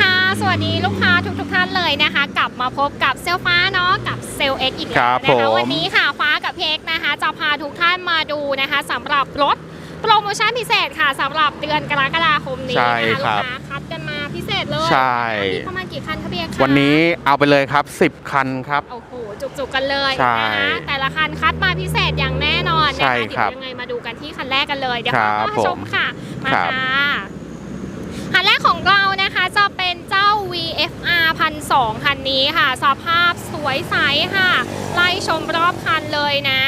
ครับสวัสดีค่ะ สวัสดีลูกค้าทุกทท่านเลยนะคะ กลับมาพบกับเซลฟ้าเนาะกับเซลเอ็กอีกครัแล้วบนะคะผมวันนี้ค่ะฟ้ากับเพกนะคะ จะพาทุกท่านมาดูนะคะสำหรับรถโปรโมชั่นพิเศษค่ะสำหรับเดือนกรกฎาคมนี้ใช่นะคะคลูรักบค้าคัดกันมาพิเศษเลยใช่มีประมาณกี่คันคะเบียร์คะวันนี้เอาไปเลยครับ 10 คันครับโอ้โหจุกๆกันเลยใช่นะคะแต่ละคันคัดมาพิเศษอย่างแน่นอนนะใช่คะครัเดี๋ยบวยังไงมาดูกันที่คันแรกกันเลยเดี๋ยวครัเราบมาชมค่ะมาครับค่ะคันแรกของเรานะคะจะ เป็นเจ้า VFR 1,200คันนี้ค่ะ สภาพสวยใสค่ะ ไล่ชมรอบคันเลยนะ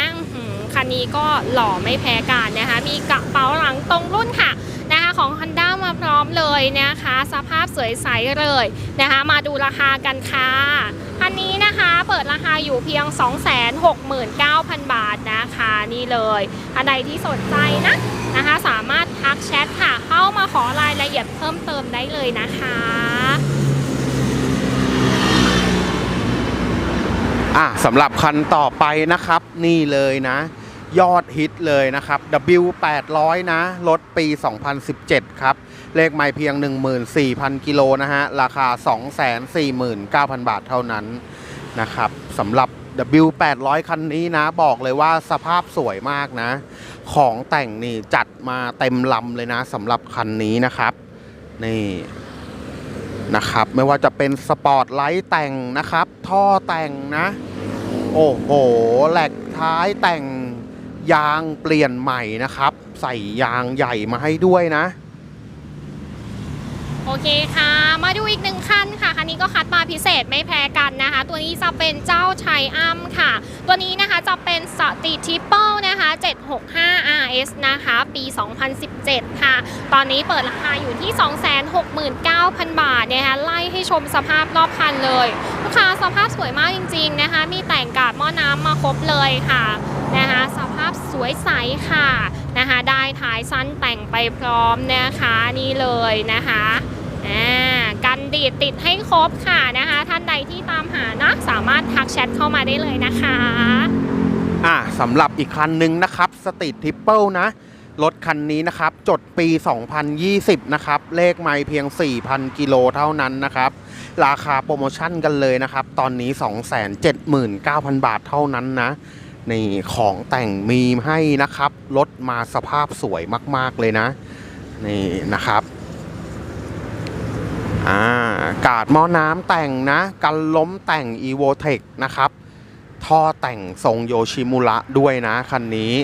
คันนี้ก็หล่อไม่แพ้กันนะคะ มีกระเป๋าหลังตรงรุ่นค่ะนะคะของ Honda มาพร้อมเลยนะคะ สภาพสวยใสเลยนะคะ มาดูราคากันค่ะคันนี้นะคะเปิดราคาอยู่เพียง 269,000 บาทนะคะ นี่เลยอันใดที่สนใจนะนะคะ สามารถ ทักแชทค่ะ เข้ามาขอรายละเอียดเพิ่มเติมได้เลยนะคะอะสำหรับคันต่อไปนะครับ นี่เลยนะ ยอดฮิตเลยนะครับ W800 นะ รถปี 2017 ครับ เลขไม่เพียง 14,000 กิโลนะฮะ ราคา 249,000 บาทเท่านั้นนะครับสำหรับ W800 คันนี้นะ บอกเลยว่าสภาพสวยมากนะ ของแต่งนี่จัดมาเต็มลำเลยนะสำหรับคันนี้นะครับ นี่นะครับไม่ว่าจะเป็นสปอร์ตไลท์แต่งนะครับ ท่อแต่งนะ โอ้โหแหลกท้ายแต่งยางเปลี่ยนใหม่นะครับ ใส่ยางใหญ่มาให้ด้วยนะ โอเคค่ะ มาดูอีกหนึ่งคันค่ะ คันนี้ก็คัดมาพิเศษไม่แพ้กันนะคะ ตัวนี้จะเป็นเจ้าชัยอ้ำค่ะ ตัวนี้นะคะจะเป็นสติทิปเปิลนะคะ 765 RS นะคะ ปี 2017 ค่ะ ตอนนี้เปิดราคาอยู่ที่ 269,000 บาทนะคะ ไล่ให้ชมสภาพรอบคันเลย ลูกค้าสภาพสวยมากจริง ๆนะคะ มีแต่งกาดหม้อน้ำมาครบเลยค่ะนะคะสภาพสวยใสค่ะนะคะได้ท้ายสั้นแต่งไปพร้อมนะคะนี่เลยนะคะ อ่ากันดีดติดให้ครบค่ะนะคะ ท่านใดที่ตามหานะสามารถทักแชทเข้ามาได้เลยนะคะอะสำหรับอีกคันหนึ่งนะครับสต r ี t ท r ิปเปิลนะ รถคันนี้นะครับ จดปี 2020 นะครับ เลขไม่เพียง 4,000 กิโลเท่านั้นนะครับ ราคาโปรโมชั่นกันเลยนะครับ ตอนนี้ 279,000 บาทเท่านั้นนะนี่ของแต่งมีให้นะครับ รถมาสภาพสวยมาก ๆ เลยนะ นี่นะครับ อ่ากาดหม้อน้ำแต่งนะกันล้มแต่ง e v o t e c นะครับ ท่อแต่งทรงโยชิมุระด้วยนะคันนี้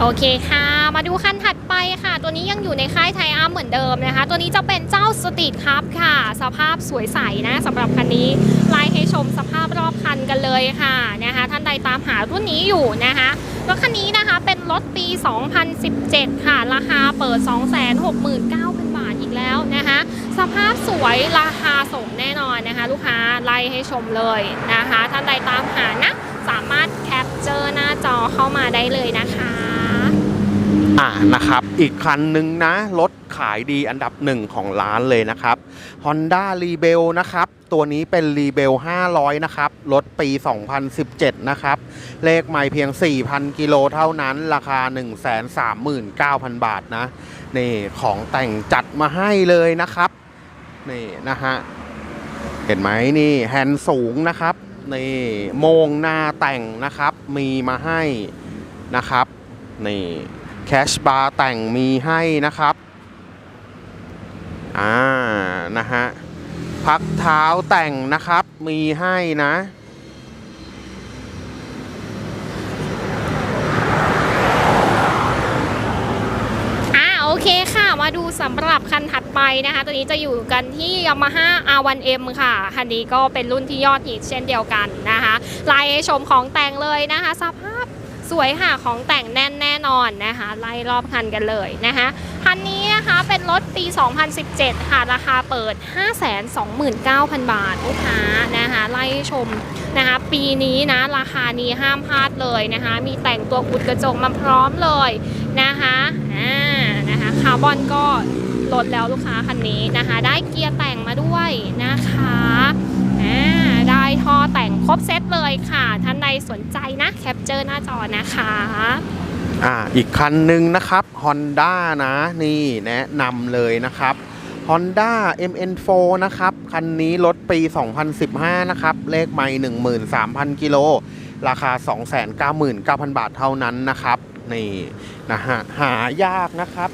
โอเคค่ะ มาดูคันถัดไปค่ะ ตัวนี้ยังอยู่ในค่ายไทยอาร์มเหมือนเดิมนะคะ ตัวนี้จะเป็นเจ้าสตรีทคัพค่ะ สภาพสวยใสนะสำหรับคันนี้ไล่ให้ชมสภาพรอบคันกันเลยค่ะนะคะ ท่านใดตามหารุ่นนี้อยู่นะคะรถคันนี้นะคะเป็นรถปี 2017 ค่ะ ราคาเปิด 269,000 บาทอีกแล้วนะคะ สภาพสวยราคาส่งแน่นอนนะคะ ลูกค้าไล่ให้ชมเลยนะคะ ท่านใดตามหานะ สามารถแคปเจอร์หน้าจอเข้ามาได้เลยนะคะ อ่านะครับ อีกคันหนึ่งนะ รถขายดีอันดับหนึ่งของร้านเลยนะครับ Honda Rebel นะครับ ตัวนี้เป็น Rebel 500 นะครับ รถปี 2017 นะครับ เลขไม่เพียง 4,000 กิโลเท่านั้น ราคา 139,000 บาทนะ นี่ของแต่งจัดมาให้เลยนะครับ นี่นะฮะ เห็นไหมนี่แฮนด์สูงนะครับ นี่โมงหน้าแต่งนะครับ มีมาให้นะครับ นี่ แคชบาร์แต่งมีให้นะครับ อ่า นะฮะ พักเท้าแต่งนะครับ มีให้นะ อ่า โอเคค่ะ มาดูสำหรับคันถัดไปนะคะ ตัวนี้จะอยู่กันที่ Yamaha R1M ค่ะ คันนี้ก็เป็นรุ่นที่ยอดฮิตเช่นเดียวกันนะคะไล่ให้ชมของแต่งเลยนะคะสภาพ สวยค่ะของแต่งแน่นแน่นอนนะคะไล่รอบคันกันเลยนะคะคันนี้นะคะเป็นรถปี 2017 ค่ะราคาเปิด 529,000 บาทลูกค้านะคะไล่ชมนะคะปีนี้นะราคานี้ห้ามพลาดเลยนะคะมีแต่งตัวกุดกระจกมาพร้อมเลยนะคะอ่านะคะคาร์บอนก็ลดแล้วลูกค้าคันนี้นะคะ ได้เกียร์แต่งมาด้วยนะคะ ครบเซตเลยค่ะ ท่านใดสนใจนะแคปเจอร์หน้าจอนะคะอ่าอีกคันหนึ่งนะครับ Honda นะนี่แนะนำเลยนะครับ Honda MN4 นะครับ คันนี้รถปี 2015 นะครับ เลขไม่13,000 กิโล ราคา 299,000 บาทเท่านั้นนะครับ นี่นะฮะหายากนะครับ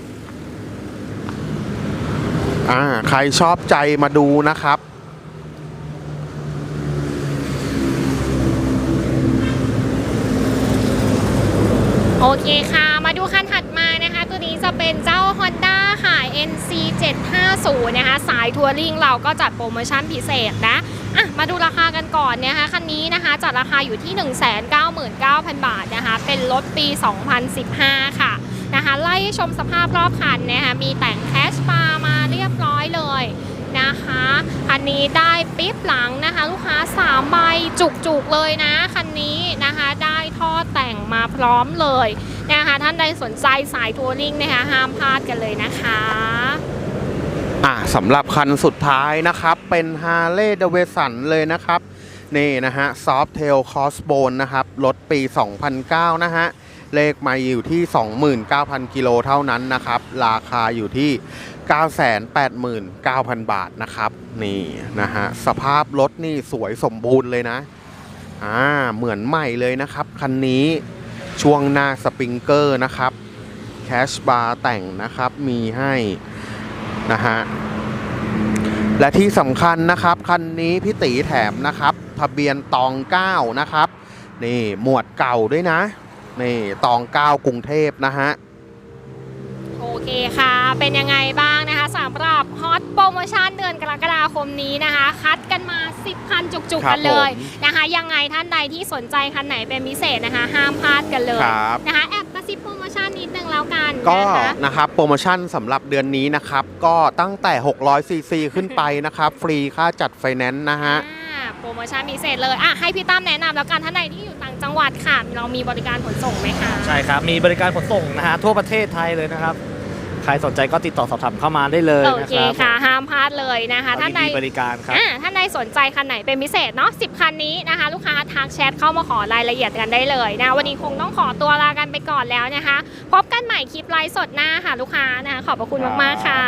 อ่าใครชอบใจมาดูนะครับ เคค่ะ มาดูคันถัดมานะคะ ตัวนี้จะเป็นเจ้า Honda ค่ะ NC 750นะคะ สายทัวริงเราก็จัดโปรโมชั่นพิเศษนะอะมาดูราคากันก่อนนะคะคันนี้นะคะจัดราคาอยู่ที่ 199,000 บาทนะคะ เป็นรถปี 2015 ค่ะนะคะ ไล่ชมสภาพรอบคันนะคะมีแต่งแคชบาร์มาเรียบร้อยเลยนะคะคันนี้ได้ปิ๊บหลังนะคะ ลูกค้า3ใบจุกๆเลยนะคันนี้ แต่งมาพร้อมเลยนะคะท่านใดสนใจสายทัวริงนะคะห้ามพลาดกันเลยนะคะอะสำหรับคันสุดท้ายนะครับเป็น Harley Davidson เลยนะครับ นี่นะฮะ Softail Crossbone นะครับรถปี 2009 นะฮะเลขมาอยู่ที่ 29,000 กิโลเท่านั้นนะครับ ราคาอยู่ที่ 989,000 บาทนะครับ นี่นะฮะ สภาพรถนี่สวยสมบูรณ์เลยนะ อ่าเหมือนใหม่เลยนะครับคันนี้ช่วงหน้าสปริงเกอร์นะครับแคชบาร์แต่งนะครับมีให้นะฮะและที่สำคัญนะครับคันนี้พี่ตีแถมนะครับทะเบียนตองเก้านะครับนี่หมวดเก่าด้วยนะนี่ตองเก้ากรุงเทพนะฮะ โอเคค่ะ เป็นยังไงบ้างนะคะสำหรับฮอตโปรโมชั่นเดือนกรกฎาคมนี้นะคะ คัดกันมา 10 คันจุกครัๆบกันเลยผมนะคะ ยังไงท่านใดที่สนใจคันไหนเป็นพิเศษนะคะ ห้ามพลาดกันเลยครับนะคะแอบกระซิบโปรโมชั่นนิดนึงแล้วกันก็นะคะนะครับโปรโมชั่นสำหรับเดือนนี้นะครับ ก็ตั้งแต่ 600ซีซีขึ้นไปนะครับ ฟรีค่าจัดไฟแนนซ์นะฮะอ่าโปรโมชั่นพิเศษเลยอะให้พี่ตั้มแนะนำแล้วกันท่านใดที่อยู่ต่างจังหวัดค่ะ เรามีบริการขนส่งไหมคะ ใช่ครับ มีบริการขนส่งนะฮะทั่วประเทศไทยเลยนะครับ ใครสนใจก็ติดต่อสอบถามเข้ามาได้เลยโอนะเคครับค่ะห้ามพลาดเลยนะคะเราท่านใด มีบริการครับ อ่าท่านใดสนใจคันไหนเป็นพิเศษเนาะ10 คันนี้นะคะ ลูกค้าทักแชทเข้ามาขอรายละเอียดกันได้เลยนะ วันนี้คงต้องขอตัวลากันไปก่อนแล้วนะคะ พบกันใหม่คลิปไลฟ์สดหน้าค่ะลูกค้านะคะขอบพระคุณมาก ๆ ค่ะ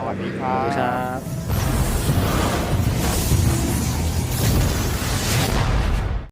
สวัสดี